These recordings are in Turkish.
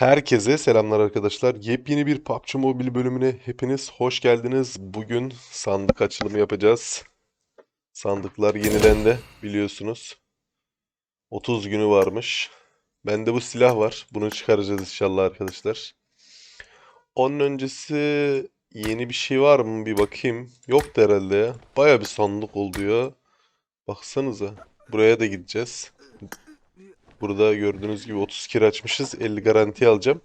Herkese selamlar arkadaşlar. Yepyeni bir PUBG Mobile bölümüne hepiniz hoş geldiniz. Bugün sandık açılımı yapacağız. Sandıklar yenilendi biliyorsunuz. 30 günü varmış. Bende bu silah var. Bunu çıkaracağız inşallah arkadaşlar. Onun öncesi yeni bir şey var mı bir bakayım. Yoktu herhalde ya. Baya bir sandık oldu ya. Baksanıza. Buraya da gideceğiz. Burada gördüğünüz gibi 30 kere açmışız. 50 garanti alacağım.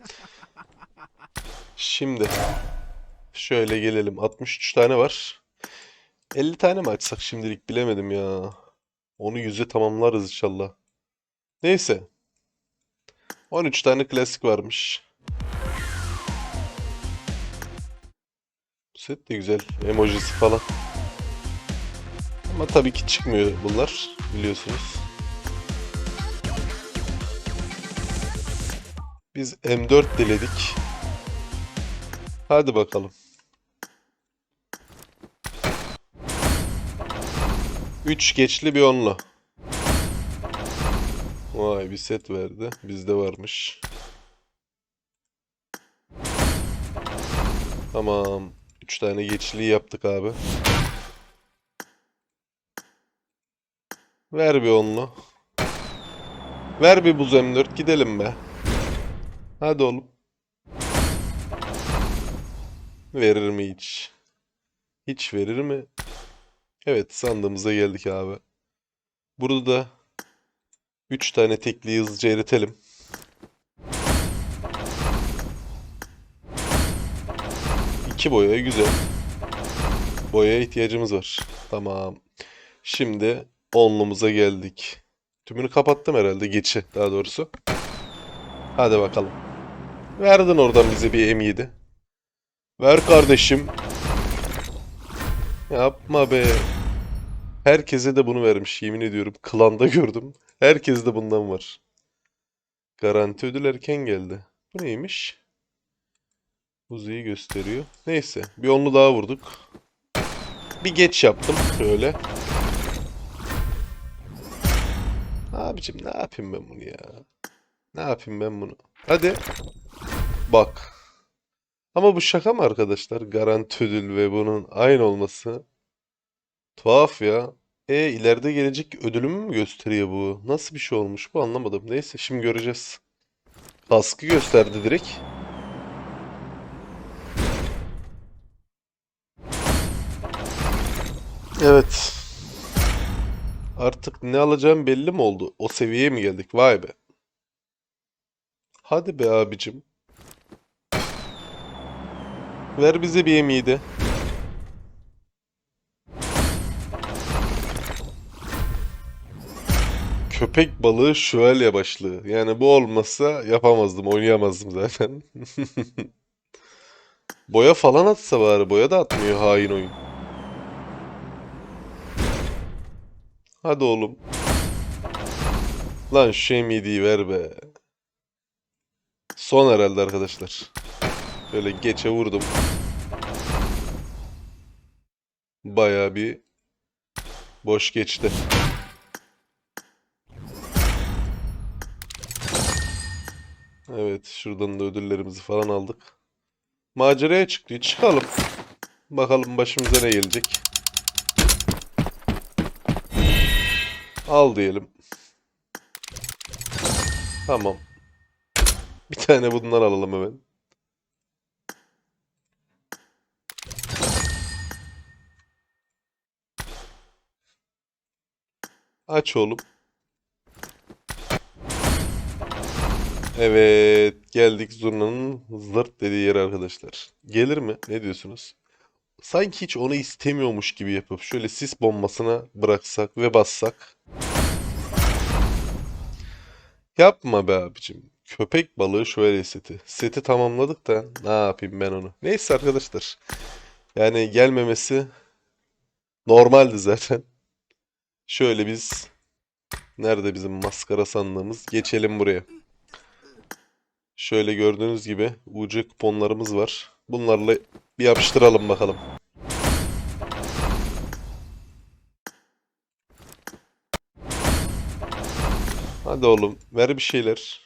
Şimdi şöyle gelelim. 63 tane var. 50 tane mi açsak şimdilik bilemedim ya. Onu 100'e tamamlarız inşallah. Neyse. 13 tane klasik varmış. Bu set de güzel. Emojisi falan. Ama tabii ki çıkmıyor bunlar. Biliyorsunuz. Biz M4 diledik. Hadi bakalım. 3 geçli bir onlu. Vay bir set verdi. Bizde varmış. Tamam. 3 tane geçliyi yaptık abi. Ver bir onlu. Ver bir buz M4 gidelim be. Hadi oğlum. Verir mi hiç? Hiç verir mi? Evet sandığımıza geldik abi. Burada da 3 tane tekliyi hızlıca eritelim. İki boya güzel. Boyaya ihtiyacımız var. Tamam. Şimdi onlumuza geldik. Tümünü kapattım herhalde geçi daha doğrusu. Hadi bakalım. Verdin oradan bize bir M7. Ver kardeşim. Yapma be. Herkese de bunu vermiş yemin ediyorum. Klanda gördüm. Herkes de bundan var. Garanti ödül erken geldi. Bu neymiş? Uzi'yi gösteriyor. Neyse. Bir onlu daha vurduk. Bir geç yaptım. Şöyle. Abicim ne yapayım ben bunu ya? Ne yapayım ben bunu? Hadi. Bak. Ama bu şaka mı arkadaşlar? Garanti ödül ve bunun aynı olması. Tuhaf ya. E ileride gelecek ödülümü mü gösteriyor bu? Nasıl bir şey olmuş bu anlamadım. Neyse şimdi göreceğiz. Kaskı gösterdi direkt. Evet. Artık ne alacağım belli mi oldu? O seviyeye mi geldik? Vay be. Hadi be abicim. Ver bize bir de. Köpek balığı şövalye başlığı. Yani bu olmasa yapamazdım, oynayamazdım zaten. Boya falan atsa bari. Boya da atmıyor hain oyun. Hadi oğlum. Lan şu M7'yi ver be. Son herhalde arkadaşlar. Böyle geçe vurdum. Bayağı bir boş geçti. Evet, şuradan da ödüllerimizi falan aldık. Maceraya çıktık. Çıkalım. Bakalım başımıza ne gelecek. Al diyelim. Tamam. Bir tane bundan alalım hemen. Aç oğlum. Evet, geldik zurnanın zırt dediği yere arkadaşlar. Gelir mi? Ne diyorsunuz? Sanki hiç onu istemiyormuş gibi yapıp şöyle sis bombasına bıraksak ve bassak. Yapma be abicim. Köpek balığı şöyle seti. Seti tamamladık da ne yapayım ben onu. Neyse arkadaşlar. Yani gelmemesi normaldi zaten. Şöyle biz nerede bizim maskara sandığımız? Geçelim buraya. Şöyle gördüğünüz gibi UC kuponlarımız var. Bunlarla bir yapıştıralım bakalım. Hadi oğlum ver bir şeyler.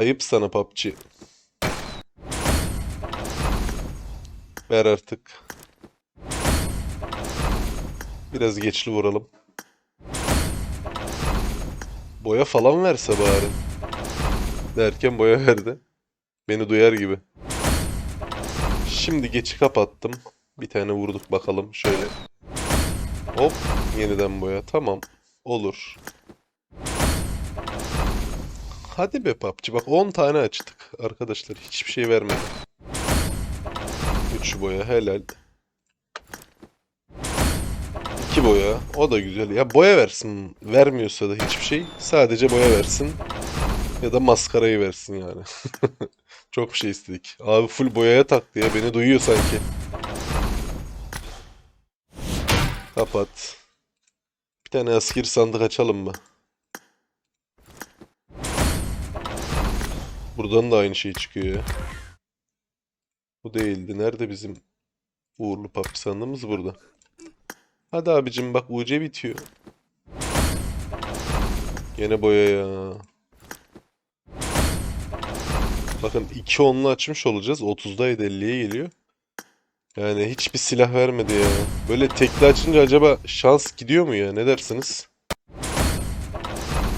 Ayıp sana PUBG. Ver artık. Biraz geçli vuralım. Boya falan verse bari. Derken boya verdi. Beni duyar gibi. Şimdi geçi kapattım. Bir tane vurduk bakalım şöyle. Hop yeniden boya. Tamam. Olur. Hadi be PUBG. Bak 10 tane açtık arkadaşlar. Hiçbir şey vermedi. 3 boya helal. 2 boya. O da güzel. Ya boya versin. Vermiyorsa da hiçbir şey. Sadece boya versin. Ya da maskarayı versin yani. Çok bir şey istedik. Abi full boyaya taktı ya. Beni duyuyor sanki. Kapat. Bir tane askeri sandık açalım mı? Buradan da aynı şey çıkıyor. Bu değildi. Nerede bizim uğurlu PUBG sandığımız burada. Hadi abicim bak UC bitiyor. Gene boya ya. Bakın 2 onlu açmış olacağız. 30'daydı 50'ye geliyor. Yani hiçbir silah vermedi ya. Böyle tekli açınca acaba şans gidiyor mu ya? Ne dersiniz?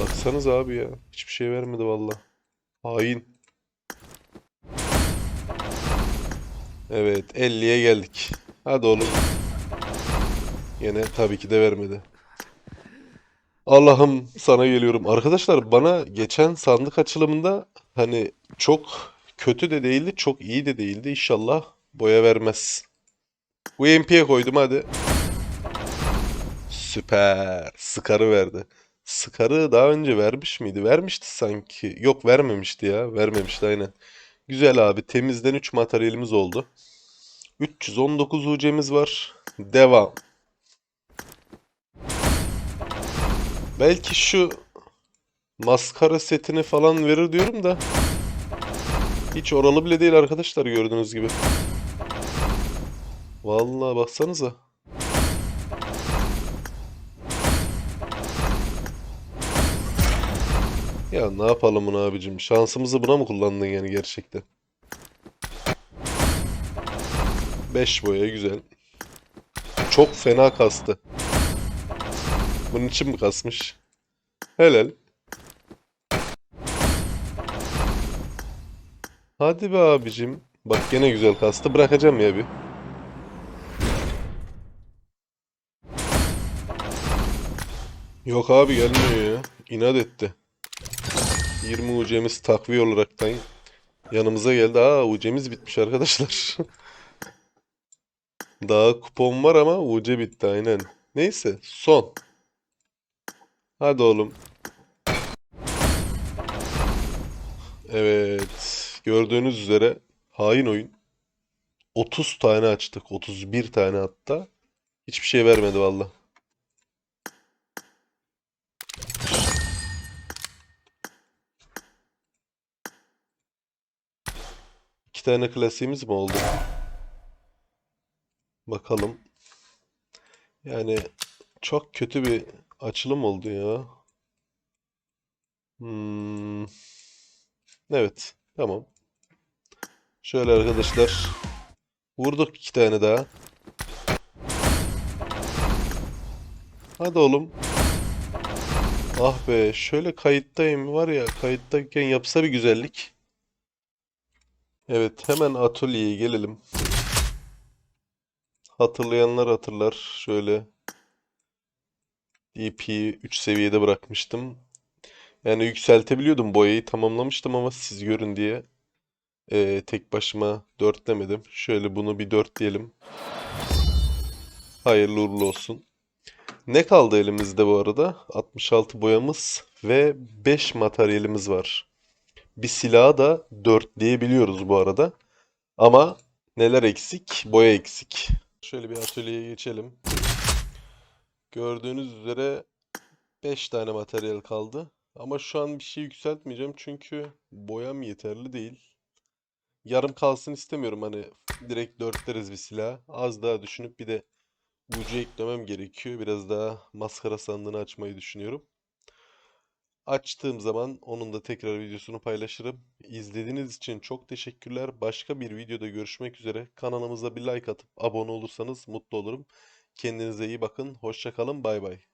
Baksanız abi ya. Hiçbir şey vermedi valla. Hain. Evet 50'ye geldik. Hadi oğlum. Yine tabii ki de vermedi. Allah'ım sana geliyorum. Arkadaşlar bana geçen sandık açılımında hani çok kötü de değildi, çok iyi de değildi. İnşallah boya vermez. UMP'ye koydum hadi. Süper. Scar'ı verdi. Scar'ı daha önce vermiş miydi? Vermişti sanki. Yok vermemişti ya. Vermemişti aynen. Güzel abi. Temizden 3 materyalimiz oldu. 319 UC'miz var. Devam. Belki şu maskara setini falan verir diyorum da hiç oralı bile değil arkadaşlar gördüğünüz gibi. Vallahi baksanıza. Ya ne yapalım bunu abicim? Şansımızı buna mı kullandın yani gerçekten? 5 boya güzel. Çok fena kastı. Bunun için mi kasmış? Helal. Hadi be abicim. Bak gene güzel kastı. Bırakacağım ya bir. Yok abi gelmiyor ya. İnat etti. 20 UC'miz takviye olaraktan yanımıza geldi. Aa UC'miz bitmiş arkadaşlar. Daha kupon var ama UC bitti aynen. Neyse son. Hadi oğlum. Evet. Gördüğünüz üzere hain oyun. 30 tane açtık. 31 tane hatta. Hiçbir şey vermedi valla. İki tane klasiğimiz mi oldu? Bakalım. Yani çok kötü bir açılım oldu ya. Hmm. Evet. Tamam. Şöyle arkadaşlar. Vurduk iki tane daha. Hadi oğlum. Ah be. Şöyle kayıttayım var ya. Kayıttayken yapsa bir güzellik. Evet. Hemen atölyeye gelelim. Hatırlayanlar hatırlar. Şöyle DP'yi 3 seviyede bırakmıştım. Yani yükseltebiliyordum. Boyayı tamamlamıştım ama siz görün diye eee, tek başıma 4 demedim. Şöyle bunu bir 4 diyelim. Hayırlı uğurlu olsun. Ne kaldı elimizde bu arada? 66 boyamız ve 5 materyalimiz var. Bir silahı da 4 diyebiliyoruz bu arada. Ama neler eksik? Boya eksik. Şöyle bir atölyeye geçelim. Gördüğünüz üzere 5 tane materyal kaldı. Ama şu an bir şey yükseltmeyeceğim çünkü boyam yeterli değil. Yarım kalsın istemiyorum hani direkt dörtleriz bir silah. Az daha düşünüp bir de ucu eklemem gerekiyor. Biraz daha maskara sandığını açmayı düşünüyorum. Açtığım zaman onun da tekrar videosunu paylaşırım. İzlediğiniz için çok teşekkürler. Başka bir videoda görüşmek üzere. Kanalımıza bir like atıp abone olursanız mutlu olurum. Kendinize iyi bakın. Hoşça kalın. Bay bay.